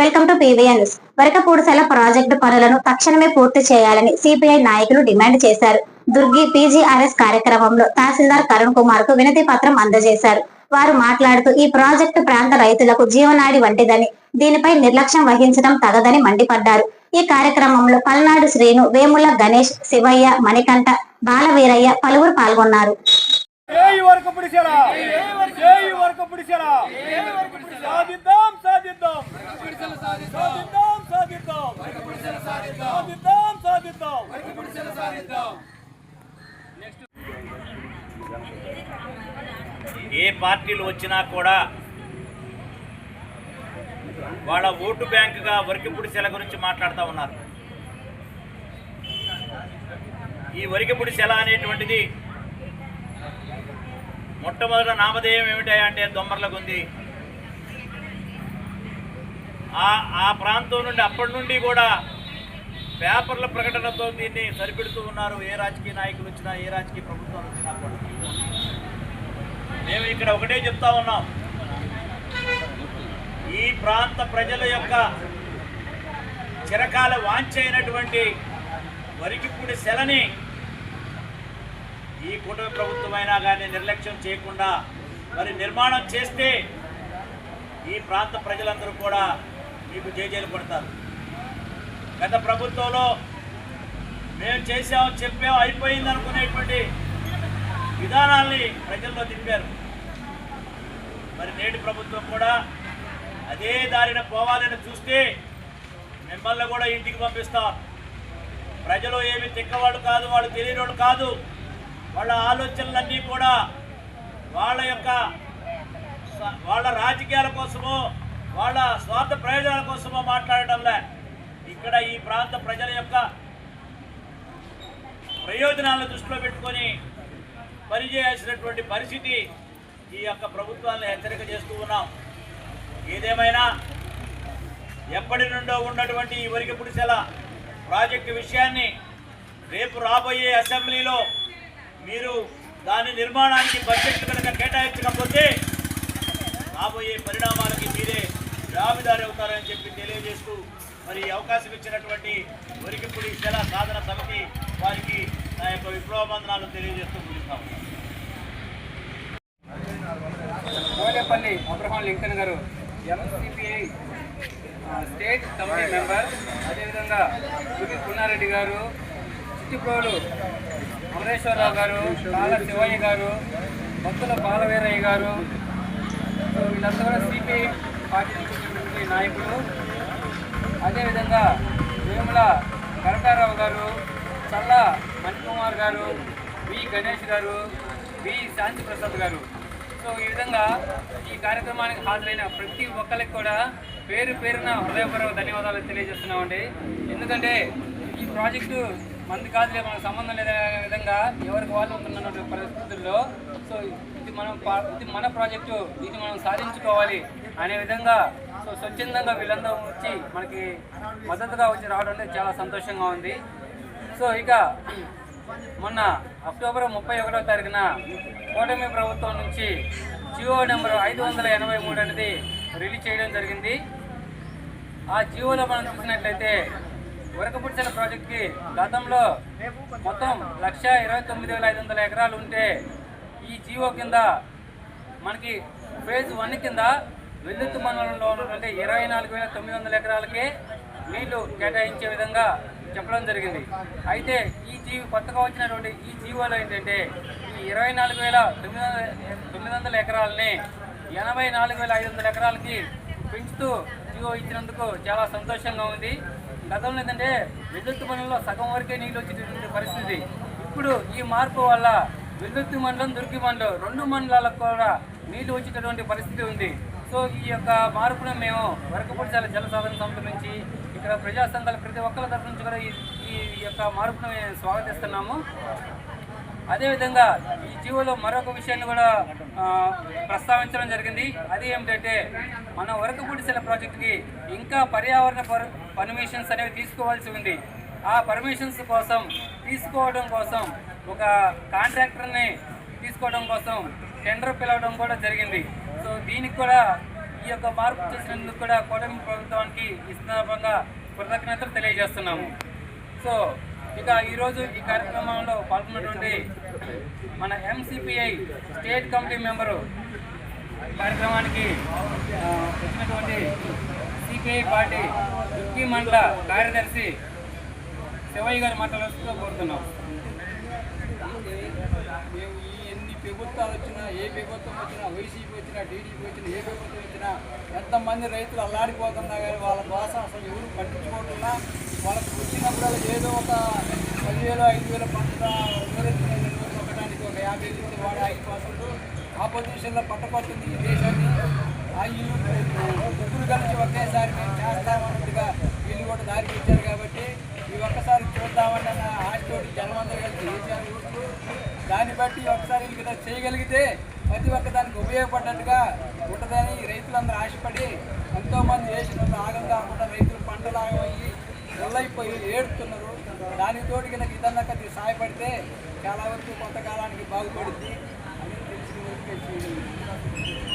Welcome to PVN news వరకపూడిసెల project పనులను తక్షణమే పూర్తి చేయాలని సిపిఐ నాయకులు డిమాండ్ చేశారు. దుర్గి పీజీఆర్ఎస్ కార్యక్రమంలో తహసీల్దార్ కరుణ్ కుమార్కు వినతి పత్రం అందజేశారు. వారు మాట్లాడుతూ ఈ ప్రాజెక్టు ప్రాంత రైతులకు జీవనాడి వంటిదని దీనిపై నిర్లక్ష్యం వహించడం తగదని మండిపడ్డారు. ఈ కార్యక్రమంలో పల్నాడు శ్రీను వేముల గణేష్ శివయ్య మణికంఠ బాలవీరయ్య పలువురు పాల్గొన్నారు. జై వరకు పిడిచారా జై వరకు పిడిచారా సాధిద్దాం సాధిద్దాం. సాధిద్దాం సాధిద్దాం. సాధిద్దాం సాధిద్దాం. ఏ పార్టీలు వచ్చినా కూడా వాళ్ళ ఓటు బ్యాంకుగా వరికిపుడిసెల గురించి మాట్లాడుతూ ఉన్నారు. ఈ వరికిపుడిసెల అనేటువంటిది మొట్టమొదట నామధేయం ఏమిటంటే దొమ్మర్లకు ఉంది ఆ ఆ ప్రాంతం నుండి అప్పటి నుండి కూడా పేపర్ల ప్రకటనతో దీన్ని సరిపెడుతూ ఉన్నారు. ఏ రాజకీయ నాయకులు వచ్చినా ఏ రాజకీయ ప్రభుత్వం వచ్చినా కూడా. మేము ఇక్కడ ఒకటే చెప్తా ఉన్నాం. ఈ ప్రాంత ప్రజల యొక్క చిరకాల వాంఛ అయినటువంటి వరికిపూడి సెలని ఈ కూటమి ప్రభుత్వమైనా కానీ నిర్లక్ష్యం చేయకుండా మరి నిర్మాణం చేస్తే ఈ ప్రాంత ప్రజలందరూ కూడా మీకు జేజేలు పడతారు గత ప్రభుత్వంలో మేము చేసాం చెప్పాం అయిపోయింది అనుకునేటువంటి విధానాల్ని ప్రజల్లో దింపారు మరి నేటి ప్రభుత్వం కూడా అదే దారిన పోవాలని చూస్తే మిమ్మల్ని కూడా ఇంటికి పంపిస్తాం. ప్రజలు ఏమి తిక్కవాడు కాదు వాళ్ళు తెలియని కాదు. వాళ్ళ ఆలోచనలన్నీ కూడా వాళ్ళ యొక్క వాళ్ళ రాజకీయాల కోసమో వాళ్ళ స్వార్థ ప్రయోజనాల కోసమో మాట్లాడటంలే. ఇక్కడ ఈ ప్రాంత ప్రజల యొక్క ప్రయోజనాలను దృష్టిలో పెట్టుకొని పనిచేయాల్సినటువంటి పరిస్థితి ఈ యొక్క ప్రభుత్వాన్ని హెచ్చరిక చేస్తూ ఉన్నాం. ఏదేమైనా ఎప్పటి నుండో ఉన్నటువంటి ఈ వరిగపుడిసెల ప్రాజెక్టు విషయాన్ని రేపు రాబోయే అసెంబ్లీలో మీరు దాని నిర్మాణానికి బడ్జెట్లు కనుక కేటాయించకపోతే రాబోయే పరిణామాలకి మీరే జాబిదారి అవుతారని చెప్పి తెలియజేస్తూ మరి అవకాశం ఇచ్చినటువంటి వరికిపుడి శిల సాధన సమితి వారికి నా యొక్క విప్లవ బంధనాలు తెలియజేస్తూ ముగిస్తాం. Kolepalli Abraham Lincoln garu MCPI state committee member అదేవిధంగా గుడి పున్నారెడ్డి గారు చిట్టిప్రోలు అమరేశ్వరరావు గారు కాల శివయ్య గారు భక్తుల బాలవీరయ్య గారు సో వీళ్ళంతా కూడా సిపిఐ పార్టీ నుంచి నాయకులు. అదేవిధంగా వేముల కరటారావు గారు చల్ల మణికుమార్ గారు వి గణేష్ గారు వి శాంతి ప్రసాద్ గారు. సో ఈ విధంగా ఈ కార్యక్రమానికి హాజరైన ప్రతి ఒక్కరికి కూడా పేరు పేరున హృదయపూర్వక ధన్యవాదాలు తెలియజేస్తున్నామండి. ఎందుకంటే ఈ ప్రాజెక్టు మంది కాదులే మనకు సంబంధం లేదనే విధంగా ఎవరికి వాళ్ళు ఉంటున్న పరిస్థితుల్లో సో ఇది మనం ఇది మన ప్రాజెక్టు ఇది మనం సాధించుకోవాలి అనే విధంగా సో స్వచ్ఛందంగా వీళ్ళందరూ వచ్చి మనకి మద్దతుగా వచ్చి రావడం అనేది చాలా సంతోషంగా ఉంది. సో ఇక మొన్న అక్టోబర్ ముప్పై ఒకటో తారీఖున కూటమి ప్రభుత్వం నుంచి జియో నెంబర్ ఐదు వందల ఎనభై మూడు అనేది రిలీజ్ చేయడం జరిగింది. ఆ జియోలో మనం చూసినట్లయితే ఉరకపుడిచల ప్రాజెక్ట్కి గతంలో మొత్తం లక్ష ఇరవై తొమ్మిది వేల ఐదు వందల ఎకరాలు ఉంటే ఈ జీవో కింద మనకి ఫేజ్ వన్ కింద వెల్లుత్తు మండలంలో ఉన్నటువంటి ఇరవై నాలుగు వేల తొమ్మిది వందల ఎకరాలకి నీళ్ళు కేటాయించే విధంగా చెప్పడం జరిగింది. అయితే ఈ జీవి కొత్తగా వచ్చినటువంటి ఈ జీవోలో ఏంటంటే ఈ ఇరవై నాలుగు వేల తొమ్మిది వందల తొమ్మిది వందల ఎకరాలని ఎనభై నాలుగు వేల ఐదు వందల ఎకరాలకి పెంచుతూ జీవో ఇచ్చినందుకు చాలా సంతోషంగా ఉంది. గతంలో ఏంటంటే విద్యుత్ మండలంలో సగం వరకే నీళ్ళు వచ్చేటటువంటి పరిస్థితి. ఇప్పుడు ఈ మార్పు వల్ల విద్యుత్ మండలం దుర్గి మండలం రెండు మండలాలకు కూడా నీళ్ళు వచ్చేటటువంటి పరిస్థితి ఉంది. సో ఈ యొక్క మార్పును మేము వరకపడిచాల జల సాధన సంస్థ నుంచి ఇక్కడ ప్రజా సంఘాల ప్రతి ఒక్కరి తరఫు నుంచి కూడా ఈ ఈ యొక్క మార్పును మేము స్వాగతిస్తున్నాము. అదేవిధంగా ఈ జీవోలో మరొక విషయాన్ని కూడా ప్రస్తావించడం జరిగింది. అది ఏమిటంటే మన వరకపూడిసెల ప్రాజెక్టుకి ఇంకా పర్యావరణ పర్ పర్మిషన్స్ అనేవి తీసుకోవాల్సి ఉంది. ఆ పర్మిషన్స్ కోసం తీసుకోవడం కోసం ఒక కాంట్రాక్టర్ని తీసుకోవడం కోసం టెండర్ పిలవడం కూడా జరిగింది. సో దీనికి కూడా ఈ యొక్క మార్పు చేసినందుకు కూడా కూటమి ప్రభుత్వానికి ఈ సందర్భంగా కృతజ్ఞతలు తెలియజేస్తున్నాము. సో ఇక ఈరోజు ఈ కార్యక్రమంలో పాల్గొన్నటువంటి మన ఎంసిపిఐ స్టేట్ కమిటీ మెంబరు కార్యక్రమానికి వచ్చినటువంటి సిపిఐ పార్టీ దుక్కి మండల కార్యదర్శి శివయ్య గారి మాట్లాడుతూ కోరుతున్నాం. మేము ఈ ఎన్ని ప్రభుత్వాలు వచ్చినా ఏ ప్రభుత్వం వచ్చినా వైసీపీ వచ్చినా టీడీపీ వచ్చినా ఏ ప్రభుత్వం వచ్చినా ఎంతమంది రైతులు అల్లాడిపోతున్నా కానీ వాళ్ళ కోసం అసలు ఎవరు పట్టించుకోకుండా వాళ్ళకి వచ్చినప్పుడు ఏదో ఒక పదివేలు ఐదు వేల పంట ఒకటానికి ఒక యాభై వేలు వాడు పర్సెంట్ ఆపోజిషన్లో పట్టకొస్తుంది ఈ దేశాన్ని. ఆ ఇల్లు ముగ్గురు కలిసి ఒకేసారి మేము చేస్తామన్నట్టుగా వీళ్ళు కూడా దారికి ఇచ్చారు కాబట్టి ఈ ఒక్కసారి చూద్దామని అన్న ఆశతోటి జనమంతా కలిసి చేశారు దాన్ని బట్టి ఒకసారి వీళ్ళకి చేయగలిగితే ప్రతి ఒక్క దానికి ఉపయోగపడ్డట్టుగా ఉంటుందని రైతులందరూ ఆశపడి ఎంతోమంది వేసిన ఆగం కాకుండా రైతులు పంటలాగమయ్యి ఆగమయ్యి నల్లైపోయి ఏడుతున్నారు దానికి తోడు కనుక ఇదన్నా కొద్దిగా సహాయపడితే చాలా వరకు కొంతకాలానికి బాగుపడుద్ది అని తెలిసిన వరకు చేయగలిగింది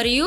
మరియు